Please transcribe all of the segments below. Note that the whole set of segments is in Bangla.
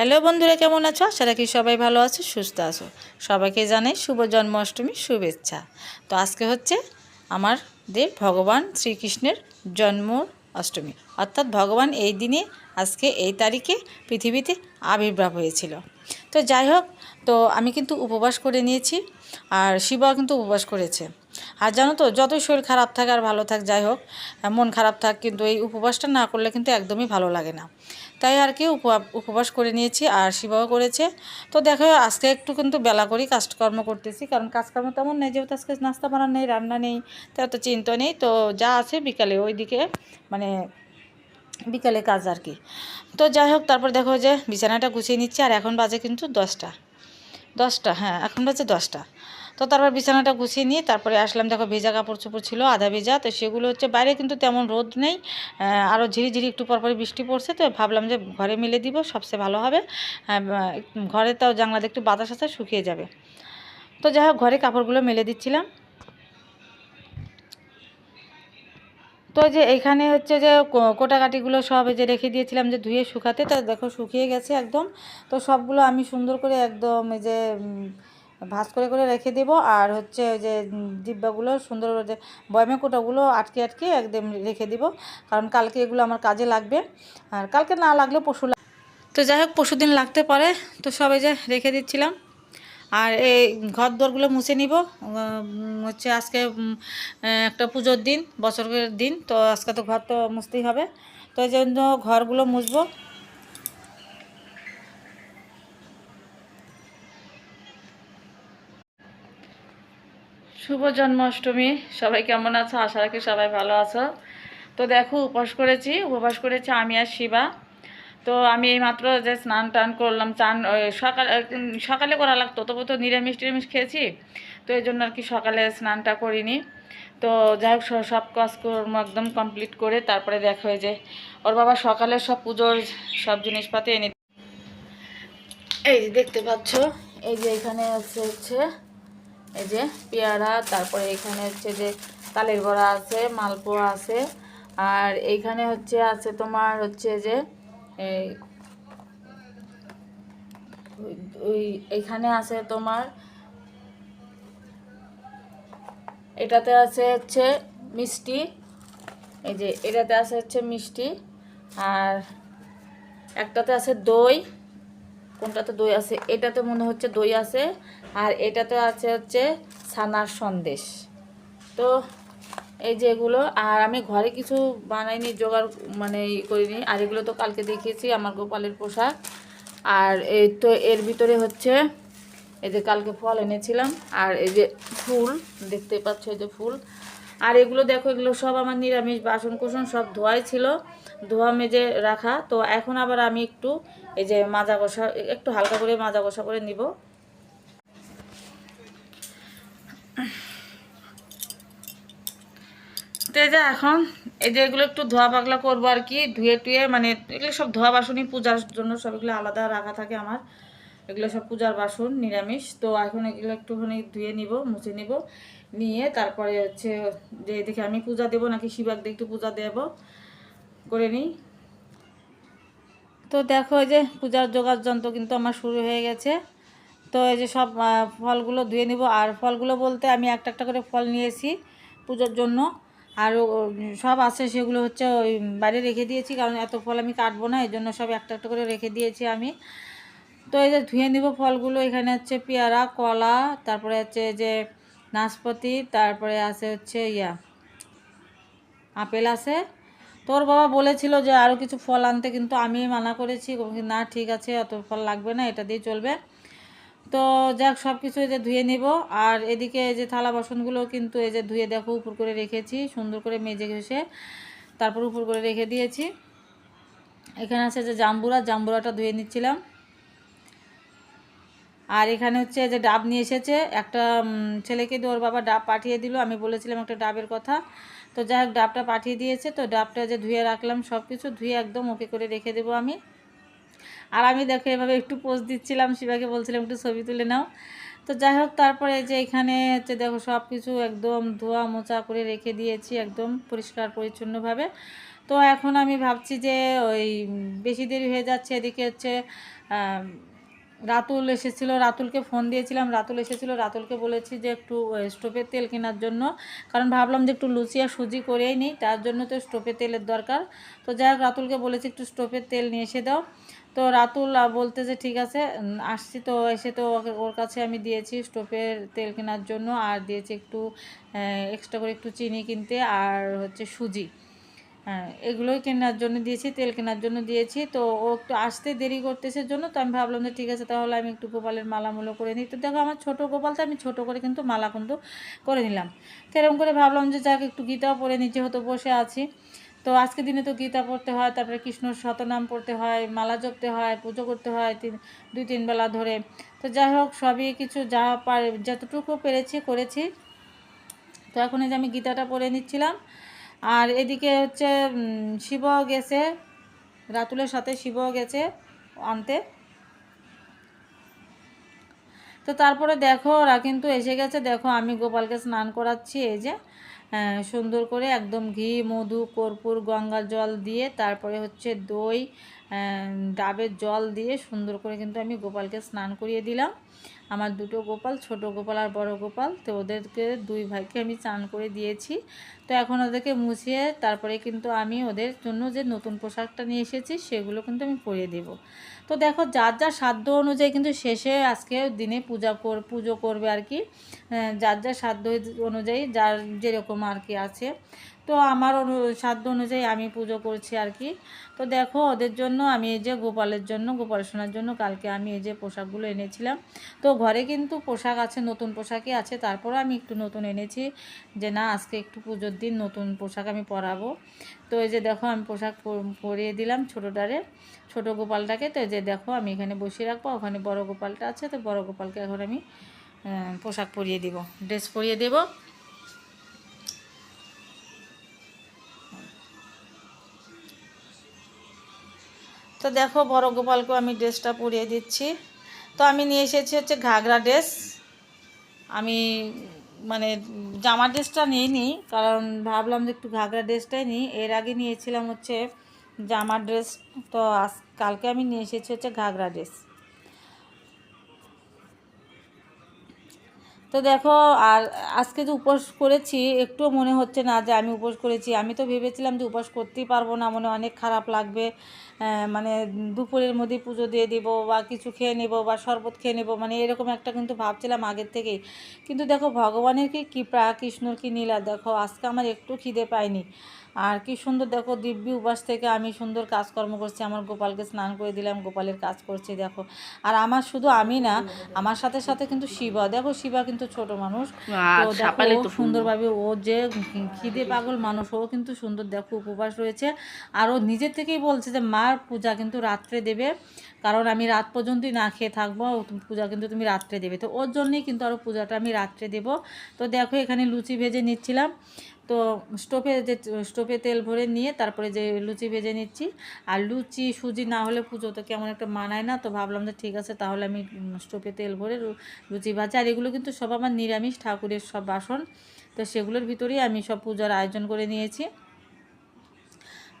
হ্যালো বন্ধুরা, কেমন আছো? আশা রাখি সবাই ভালো আছো, সুস্থ আছো। সবাইকে জানাই শুভ জন্মাষ্টমীর শুভেচ্ছা। তো আজকে হচ্ছে আমাদের ভগবান শ্রীকৃষ্ণের জন্ম অষ্টমী অর্থাৎ ভগবান এই দিনে, আজকে এই তারিখে পৃথিবীতে আবির্ভাব হয়েছিল। তো যাই হোক, তো আমি কিন্তু উপবাস করে নিয়েছি, আর শিবাও কিন্তু উপবাস করেছে। আর জানো তো, যতই শরীর খারাপ থাক আর ভালো থাক, যাই হোক মন খারাপ থাক, কিন্তু এই উপবাসটা না করলে কিন্তু একদমই ভালো লাগে না। তাই আর কি উপ- উপবাস করে নিয়েছি, আর শিবাও করেছে। তো দেখো, আজকে একটু কিন্তু বেলা করেই কাজকর্ম করতেছি, কারণ কাজকর্ম তেমন নেই, যেহেতু আজকে নাস্তা বানানো নেই, রান্না নেই তো এত চিন্তা নেই। তো যা আছে বিকালে, ওইদিকে মানে বিকালে কাজ আর কি। তো যাই হোক, তারপর দেখো যে বিছানাটা গুছিয়ে নিচ্ছি, আর এখন বাজে কিন্তু দশটা। দশটা হ্যাঁ এখন বাজে দশটা। তো তারপর বিছানাটা গুছিয়ে নিয়ে তারপরে আসলাম, দেখো ভেজা কাপড় চোপড় ছিল, আধা ভেজা, তো সেগুলো হচ্ছে বাইরে কিন্তু তেমন রোদ নেই। আরও ঝিরিঝিরি একটু পরপরই বৃষ্টি পড়ছে, তো ভাবলাম যে ঘরে মেলে দিব, সবচেয়ে ভালো হবে। ঘরে তাও জানলাতে একটু বাতাস আছে, শুকিয়ে যাবে। তো যাই হোক, ঘরে কাপড়গুলো মেলে দিচ্ছিলাম। তো যে এইখানে হচ্ছে যে কোটাকাটিগুলো সব যে রেখে দিয়েছিলাম যে ধুয়ে শুকাতে, তা দেখো শুকিয়ে গেছে একদম। তো সবগুলো আমি সুন্দর করে একদম এই যে ভাঁজ করে করে রেখে দেবো। আর হচ্ছে ওই যে ডিব্বাগুলো, সুন্দর যে বয়মে কোটাগুলো আটকে আটকে একদম রেখে দিব। কারণ কালকে এগুলো আমার কাজে লাগবে। আর কালকে না লাগলেও পশু তো যাই হোক, পরশু দিন লাগতে পারে। তো সবাই যে রেখে দিচ্ছিলাম। আর এই ঘর দোরগুলো মুছে নিব। হচ্ছে আজকে একটা পুজোর দিন, বছরের দিন। তো আজকে তো ঘর তো মুছতেই হবে। তো এই জন্য ঘরগুলো মুছবো। শুভ জন্মাষ্টমী। সবাই কেমন আছো? আশা রাখি সবাই ভালো আছো। তো দেখো উপবাস করেছি উপবাস করেছি আমি আর শিবা। তো আমি এইমাত্র যে স্নান টান করলাম, চান সকাল সকালে করা লাগতো, তবু তো নিরামিষ টিরামিষ খেয়েছি। তো এই জন্য আর কি সকালে স্নানটা করিনি। তো যাই হোক সব কাজকর্ম একদম কমপ্লিট করে তারপরে দেখা হয়ে যে, ওর বাবা সকালে সব পুজোর সব জিনিসপাতি এনে এই যে দেখতে পাচ্ছ, এই যে এখানে আছে হচ্ছে এই যে পেয়ারা, তারপরে এখানে হচ্ছে যে তালের বড়া আছে, মালপোয়া আছে, আর এইখানে হচ্ছে আছে তোমার হচ্ছে যে ওই- এইখানে আছে তোমার, এটাতে আছে হচ্ছে মিষ্টি, এই যে এটাতে আছে হচ্ছে মিষ্টি, আর একটাতে আছে দই কোনটাতে দই আছে? এটাতে মনে হচ্ছে দই আছে, আর এটাতে আছে হচ্ছে ছানার সন্দেশ। তো এই যে এগুলো, আর আমি ঘরে কিছু বানাইনি, জোগাড় মানে ই করিনি। আর এগুলো তো কালকে দেখিয়েছি, আমার গোপালের পোশাক। আর এই তো এর ভিতরে হচ্ছে, এই যে কালকে ফল এনেছিলাম, আর এই যে ফুল, দেখতে পাচ্ছ এই যে ফুল। আর এগুলো দেখো, এগুলো সব আমার নিরামিষ বাসন কুসন সব ধোয়াই ছিল, ধোয়া মেজে রাখা। তো এখন আবার আমি একটু এই যে মাজা কষা একটু হালকা করে মাজা কষা করে নিব। তো এই যে এখন এই যে এগুলো একটু ধোয়া পাগলা করব আর কি, ধুয়ে টুয়ে মানে এগুলো সব ধোয়া বাসনই পূজার জন্য সব এগুলো আলাদা রাখা থাকে আমার। এগুলো সব পূজার বাসন, নিরামিষ। তো এখন এগুলো একটুখানি ধুয়ে নিব, মুছে নিব। নিয়ে তারপরে হচ্ছে যে এদিকে আমি পূজা দেবো নাকি শিবাক দিয়ে একটু পূজা দেব, করে নিই। তো দেখো যে পূজার জোগাড় যন্ত্র কিন্তু আমার শুরু হয়ে গেছে। তো এই যে সব ফলগুলো ধুয়ে নিব। আর ফলগুলো বলতে আমি একটা একটা করে ফল নিয়েছি পুজোর জন্য। আর সব আছে সেগুলো হচ্ছে ওই বাইরে রেখে দিয়েছি, কারণ এত ফল আমি কাটবো না এই জন্য সব একটা একটা করে রেখে দিয়েছি আমি। তো এই যে ধুয়ে নিব ফলগুলো, এখানে হচ্ছে পেয়ারা, কলা, তারপরে হচ্ছে যে নাশপাতি, তারপরে আছে হচ্ছে ইয়া, আপেল আছে। তোর বাবা বলেছিল যে আরও কিছু ফল আনতে, কিন্তু আমি মানা করেছি। না, ঠিক আছে, অত ফল লাগবে না, এটা দিয়ে চলবে। তো যাক সব কিছু এই যে ধুয়ে নিব। আর এদিকে যে থালা বাসনগুলো কিন্তু এই যে ধুয়ে দেখো, উপর করে রেখেছি, সুন্দর করে মেজে ঘষে তারপর উপর করে রেখে দিয়েছি। এখানে আছে যে জাম্বুরা, জাম্বুরাটা ধুয়ে নিচ্ছিলাম। আর এখানে হচ্ছে যে ডাব নিয়ে এসেছে। একটা ছেলেকে দিয়ে ওর বাবা ডাব পাঠিয়ে দিল। আমি বলেছিলাম একটা ডাবের কথা। তো যাই হোক, ডাবটা পাঠিয়ে দিয়েছে। তো ডাবটা যে ধুয়ে রাখলাম সব কিছু ধুয়ে একদম ওকে করে রেখে দেবো আমি। আর আমি দেখো, এভাবে একটু পোজ দিচ্ছিলাম, শিবাকে বলছিলাম, একটু ছবি তুলে নাও। তো যাই হোক, তারপরে যে এখানে হচ্ছে দেখো সব কিছু একদম ধোয়া মোচা করে রেখে দিয়েছি, একদম পরিষ্কার পরিচ্ছন্নভাবে। তো এখন আমি ভাবছি যে ওই বেশি দেরি হয়ে যাচ্ছে। এদিকে হচ্ছে রাতুল এসেছিল, রাতুলকে ফোন দিয়েছিলাম, রাতুল এসেছিল, রাতুলকে বলেছি যে একটু স্টোভের তেল কেনার জন্য। কারণ ভাবলাম যে একটু লুচি আর সুজি করেই নিই, তার জন্য তো স্টোভের তেলের দরকার। তো যাই হোক, রাতুলকে বলেছি একটু স্টোভের তেল নিয়ে এসে দাও। তো রাতুল বলতে যে ঠিক আছে আসছি তো, এসে তো ওর কাছে আমি দিয়েছি স্টোভের তেল কেনার জন্য। আর দিয়েছি একটু এক্সট্রা করে একটু চিনি কিনতে, আর হচ্ছে সুজি। হ্যাঁ এগুলোই কেনার জন্য দিয়েছি, তেল কেনার জন্য দিয়েছি। তো ও একটু আসতে দেরি করতেছে জন্য, তো আমি ভাবলাম যে ঠিক আছে, তাহলে আমি একটু গোপালের মালামূলো করে নিই। তো দেখো, আমার ছোটো গোপাল তো আমি ছোটো করে কিন্তু মালা কিন্তু করে নিলাম। তো করে ভাবলাম যে যাক, একটু গীতাও পড়ে নিই, যেহেতু বসে আছি। তো আজকে দিনে তো গীতা পড়তে হয়, তারপরে কৃষ্ণর শতনাম পড়তে হয়, মালা জপতে হয়, পুজো করতে হয় তিন, দুই, তিন বেলা ধরে। তো যাই হোক, সবই কিছু যা পারে, যতটুকু পেরেছি করেছি। তো এখন এই যে আমি গীতাটা পড়ে নিচ্ছিলাম আর এদিকে হচ্ছে শিব গেছে। রাতুলের সাথে শিব গেছে আনতে। তো তারপরে দেখো, ওরা কিন্তু এসে গেছে। দেখো, আমি গোপালকে স্নান করাচ্ছি। এই যে সুন্দর করে একদম ঘি, মধু, কর্পূর গঙ্গা জল দিয়ে তারপরে হচ্ছে দই ডাবের জল দিয়ে সুন্দর করে কিন্তু আমি গোপালকে স্নান করিয়ে দিলাম। আমার দুটো গোপাল, ছোট গোপাল আর বড় গোপাল, তো ওদেরকে দুই ভাইকে আমি চান করে দিয়েছি। তো এখন ওদেরকে মুছিয়ে তারপরে কিন্তু আমি ওদের জন্য যে নতুন পোশাকটা নিয়ে এসেছি, সেগুলো কিন্তু আমি পরিয়ে দেব। তো দেখো, যার যার সাধ্য অনুযায়ী কিন্তু শেষে আজকে দিনে পূজা কর, পুজো করবে আর কি। যার যার সাধ্য অনুযায়ী যার যেরকম আর কি আছে। তো আমার সাধ্য অনুযায়ী আমি পুজো করছি আর কি। তো দেখো ওদের জন্য আমি এই যে গোপালের জন্য, গোপাল সোনার জন্য কালকে আমি এই যে পোশাকগুলো এনেছিলাম। তো ঘরে কিন্তু পোশাক আছে, নতুন পোশাকই আছে তারপরে আমি একটু নতুন এনেছি যে না, আজকে একটু পুজোর দিন নতুন পোশাক আমি পরাবো। তো এই যে দেখো আমি পোশাক পরিয়ে দিলাম ছোটোটারে, ছোট গোপালটাকে। তো এই যে দেখো আমি এখানে বসিয়ে রাখব, ওখানে বড় গোপালটা আছে, তো বড় গোপালকে এখন আমি পোশাক পরিয়ে দিব, ড্রেস পরিয়ে দেব। তো দেখো বড় গোপালকেও আমি ড্রেসটা পরিয়ে দিচ্ছি। তো আমি নিয়ে এসেছি হচ্ছে ঘাগরা ড্রেস। আমি মানে জামা ড্রেসটা নিইনি, কারণ ভাবলাম যে একটু ঘাগরা ড্রেসটাই নিই। এর আগে নিয়েছিলাম হচ্ছে জামা ড্রেস, তো আজ কালকে আমি নিয়ে এসেছি হচ্ছে ঘাগরা ড্রেস। তো দেখো, আর আজকে যে উপোস করেছি একটু মনে হচ্ছে না যে আমি উপোস করেছি। আমি তো ভেবেছিলাম যে উপোস করতেই পারব না, মনে অনেক খারাপ লাগবে। মানে দুপুরের মধ্যে পুজো দিয়ে দিব বা কিছু খেয়ে নেব বা শরবত খেয়ে নেব মানে এরকম একটা কিন্তু ভাবছিলাম আগের থেকেই। কিন্তু দেখো, ভগবানের কি কৃপা, কৃষ্ণর কি নীলা, দেখো, আজকে আমার একটু খিদে পায়নি। আর কি সুন্দর দেখো দিব্যি উপাস থেকে আমি সুন্দর কাজকর্ম করছি। আমার গোপালকে স্নান করে দিলাম গোপালের কাজ করছি দেখো। আর আমার শুধু আমি না আমার সাথে সাথে কিন্তু শিবা। দেখো শিবা কিন্তু ছোট মানুষ। তো দেখো ও সুন্দরভাবে ও যে খিদে পাগল মানুষ ও কিন্তু সুন্দর দেখো উপবাস রয়েছে। আর ও নিজের থেকেই বলছে যে মার পূজা কিন্তু রাত্রে দেবে। কারণ আমি রাত পর্যন্তই না খেয়ে থাকব পূজা কিন্তু তুমি রাত্রে দেবে। তো ওর জন্যই কিন্তু আরও পূজাটা আমি রাত্রে দেব। তো দেখো এখানে লুচি ভেজে নিচ্ছিলাম। তো স্টোভে যে, স্টোভে তেল ভরে নিয়ে তারপরে যে লুচি ভেজে নিচ্ছি। আর লুচি সুজি না হলে পুজো তো কেমন একটা মানায় না। তো ভাবলাম যে ঠিক আছে, তাহলে আমি স্টোভে তেল ভরে লুচি ভাজা আর এগুলো কিন্তু সব আমার নিরামিষ ঠাকুরের সব বাসন। তো সেগুলোর ভিতরেই আমি সব পূজার আয়োজন করে নিয়েছি।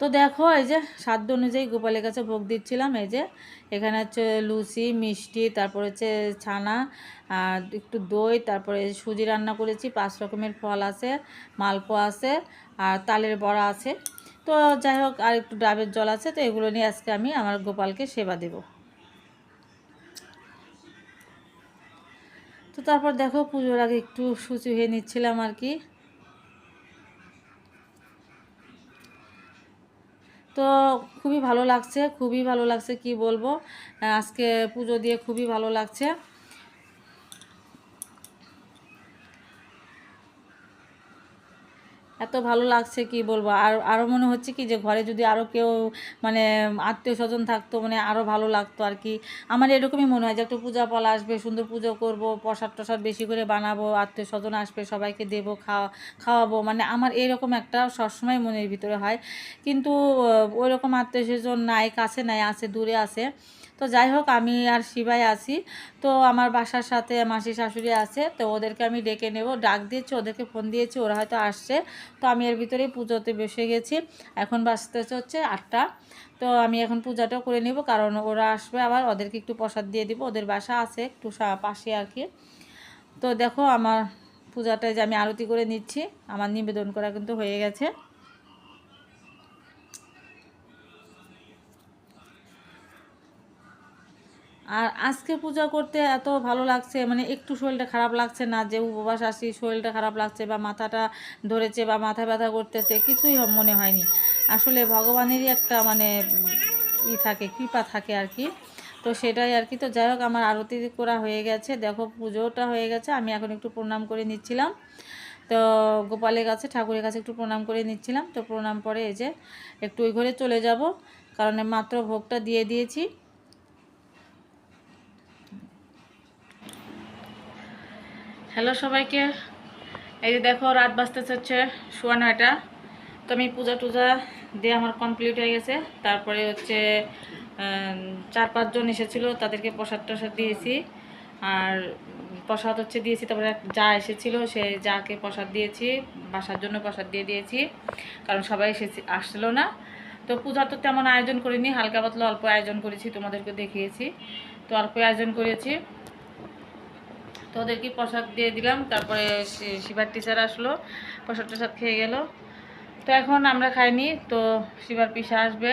তো দেখো, এই যে সাধ্য অনুযায়ী গোপালের কাছে ভোগ দিচ্ছিলাম। এই যে এখানে হচ্ছে লুচি, মিষ্টি, তারপর হচ্ছে ছানা, আর একটু দই, তারপরে সুজি রান্না করেছি, পাঁচ রকমের ফল আছে, মালপোয়া আছে, আর তালের বড়া আছে। তো যাই হোক, আর একটু ডাবের জল আছে, তো এগুলো নিয়ে আজকে আমি আমার গোপালকে সেবা দেব। তো তারপর দেখো, পুজোর আগে একটু সুচি হয়ে নিচ্ছিলাম আর কি। তো খুবই ভালো লাগছে, খুবই ভালো লাগছে কি বলব। আজকে পুজো দিয়ে খুবই ভালো লাগছে। এত ভালো লাগছে, কি বলব? আর আরও মনে হচ্ছে কি যে ঘরে যদি আরও কেউ মানে আত্মীয় স্বজন থাকতো মানে আরও ভালো লাগতো আর কি। আমার এরকমই মনে হয় যে একটু পূজা পালা আসবে, সুন্দর পুজো করব, প্রসাদ টসাদ বেশি করে বানাবো আত্মীয় স্বজন আসবে, সবাইকে দেবো, খাওয়া, খাওয়াবো। মানে আমার এরকম একটা সবসময় মনের ভিতরে হয়। কিন্তু ওই রকম আত্মীয় স্বজন নাই, কাছে নাই, আছে, দূরে আছে। তো যাই হোক, আমি আর শিবাই আছি। তো আমার বাসার সাথে মাসি শাশুড়ি আছে, তো ওদেরকে আমি ডেকে নেব। ডাক দিয়েছি, ওদেরকে ফোন দিয়েছি, ওরা হয়তো আসছে। তো আমি এর ভিতরে পুজোতে বসে গেছি। এখন বাঁচতে হচ্ছে আটটা। তো আমি এখন পূজাটাও করে নেব, কারণ ওরা আসবে আবার, ওদেরকে একটু প্রসাদ দিয়ে দিব। ওদের বাসা আছে একটু পাশে আর কি। তো দেখো, আমার পূজাটায় যে আমি আরতি করে নিচ্ছি, আমার নিবেদন করা কিন্তু হয়ে গেছে। আর আজকে পূজা করতে এত ভালো লাগছে মানে একটু শরীরটা খারাপ লাগছে না যে উপবাস আসি, শরীরটা খারাপ লাগছে বা মাথাটা ধরেছে বা মাথা ব্যথা করতেছে, কিছুই মনে হয়নি। আসলে ভগবানেরই একটা মানে ই থাকে, কৃপা থাকে আর কি। তো সেটাই আর কি। তো যাই হোক, আমার আরতি করা হয়ে গেছে। দেখো, পুজোটা হয়ে গেছে। আমি এখন একটু প্রণাম করে নিচ্ছিলাম। তো গোপালের কাছে, ঠাকুরের কাছে একটু প্রণাম করে নিচ্ছিলাম। তো প্রণাম পরে এই যে একটু ওই ঘরে চলে যাব। কারণ মাত্র ভোগটা দিয়ে দিয়েছি। হ্যালো সবাইকে। এই যে দেখো, রাত বাজতেছে হচ্ছে সোয়া নয়টা। তো আমি পূজা টুজা দিয়ে আমার কমপ্লিট হয়ে গেছে। তারপরে হচ্ছে চার পাঁচজন এসেছিল, তাদেরকে প্রসাদ টসাদ দিয়েছি। আর প্রসাদ হচ্ছে দিয়েছি, তারপরে যা এসেছিল, সে যাকে প্রসাদ দিয়েছি, বাসার জন্য প্রসাদ দিয়ে দিয়েছি। কারণ সবাই এসেছি, আসলো না। তো পূজা তো তেমন আয়োজন করিনি, হালকা পাতলা অল্প আয়োজন করেছি, তোমাদেরকে দেখিয়েছি। তো অল্প আয়োজন করেছি। তো ওদেরকে প্রসাদ দিয়ে দিলাম, তারপরে শিবার টিচার আসলো, প্রসাদ টসাদ খেয়ে গেল। তো এখন আমরা খাইনি, তো শিবার পিসা আসবে।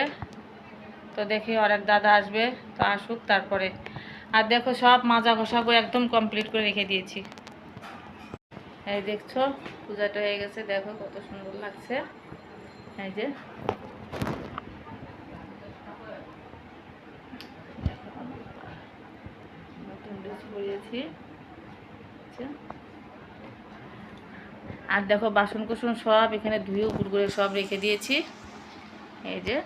তো দেখি এক দাদা আসবে, তো আসুক তারপরে। আর দেখো সব মাজা ঘষাবো একদম কমপ্লিট করে রেখে দিয়েছি। এই দেখছ, পূজাটা হয়ে গেছে, দেখো কত সুন্দর লাগছে। এই যে। পরিয়েছি। আর দেখো বাসন কুসন সব, এখানে ধুয়ে উপর করে সব রেখে দিয়েছি। এই যে।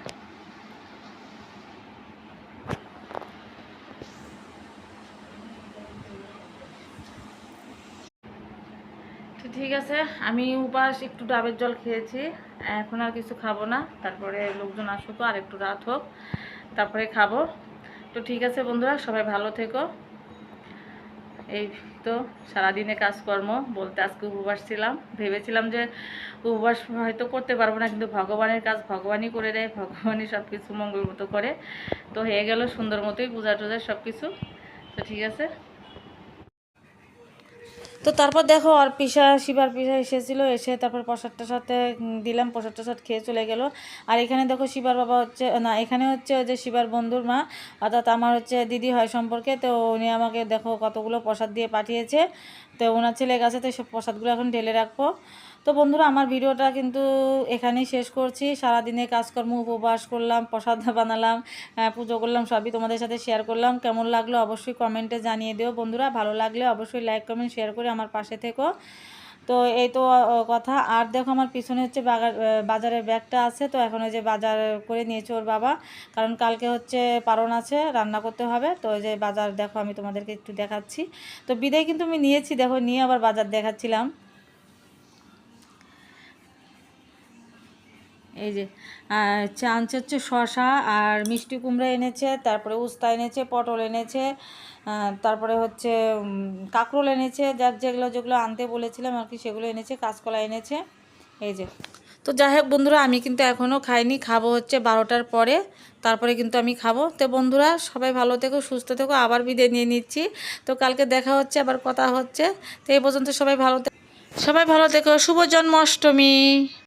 ঠিক আছে, আমি উপাস একটু ডাবের জল খেয়েছি, এখন আর কিছু খাব না। তারপরে লোকজন আসুক, আর একটু রাত হোক, তারপরে খাব। তো ঠিক আছে বন্ধুরা, সবাই ভালো থেকো। এই তো সারাদিনে কাজকর্ম বলতে আজকে উপবাস ছিলাম। ভেবেছিলাম যে উপবাস হয়তো করতে পারব না, কিন্তু ভগবানের কাজ ভগবানই করে দেয়, ভগবানই সব কিছু মঙ্গল মতো করে। তো হয়ে গেল সুন্দর মতোই পূজা টুজা সব কিছু তো ঠিক আছে। তো তারপর দেখো আর পিসা, শিবার পিসা এসেছিল, এসে তারপর প্রসাদটার সাথে দিলাম প্রসাদ টসাদ খেয়ে চলে গেল। আর এখানে দেখো শিবার বাবা হচ্ছে, না, এখানে হচ্ছে যে শিবার বন্ধুর মা, অর্থাৎ আমার হচ্ছে দিদি হয় সম্পর্কে, তো উনি আমাকে দেখো কতগুলো প্রসাদ দিয়ে পাঠিয়েছে। তো ওনার ছেলে কাছে তো সব প্রসাদগুলো এখন ঢেলে রাখব। তো বন্ধুরা, আমার ভিডিওটা কিন্তু এখানেই শেষ করছি। সারাদিনে কাজকর্ম উপবাস করলাম, প্রসাদ বানালাম পুজো করলাম, সবই তোমাদের সাথে শেয়ার করলাম। কেমন লাগল অবশ্যই কমেন্টে জানিয়ে দিও বন্ধুরা। ভালো লাগলে অবশ্যই লাইক কমেন্ট শেয়ার করে আমার পাশে থেকো। তো এই তো কথা। আর দেখো, আমার পিছনে হচ্ছে বাজারের ব্যাগটা আছে। তো এখন ওই যে বাজার করে নিয়েছে ওর বাবা। কারণ কালকে হচ্ছে পারণ আছে, রান্না করতে হবে। তো ওই যে বাজার, দেখো, আমি তোমাদেরকে একটু দেখাচ্ছি। তো বিদায় কিন্তু আমি নিয়েছি, দেখো, নিয়ে আবার বাজার দেখাচ্ছিলাম। এই যে আর হচ্ছে শশা আর মিষ্টি কুমড়া এনেছে, তারপরে উস্তা এনেছে, পটল এনেছে তারপরে হচ্ছে কাঁকরোল এনেছে যার যেগুলো যেগুলো আনতে বলেছিলাম আর কি, সেগুলো এনেছে, কাঁচকলা এনেছে, এই যে। তো যাই হোক বন্ধুরা, আমি কিন্তু এখনও খাইনি, খাব হচ্ছে বারোটার পরে, তারপরে কিন্তু আমি খাব। তো বন্ধুরা, সবাই ভালো থেকো, সুস্থ থেকো, আবার বিদায় নিয়ে নিচ্ছি। তো কালকে দেখা হচ্ছে, আবার কথা হচ্ছে। তো এই পর্যন্ত সবাই ভালো সবাই ভালো থেকো, শুভ জন্মাষ্টমী।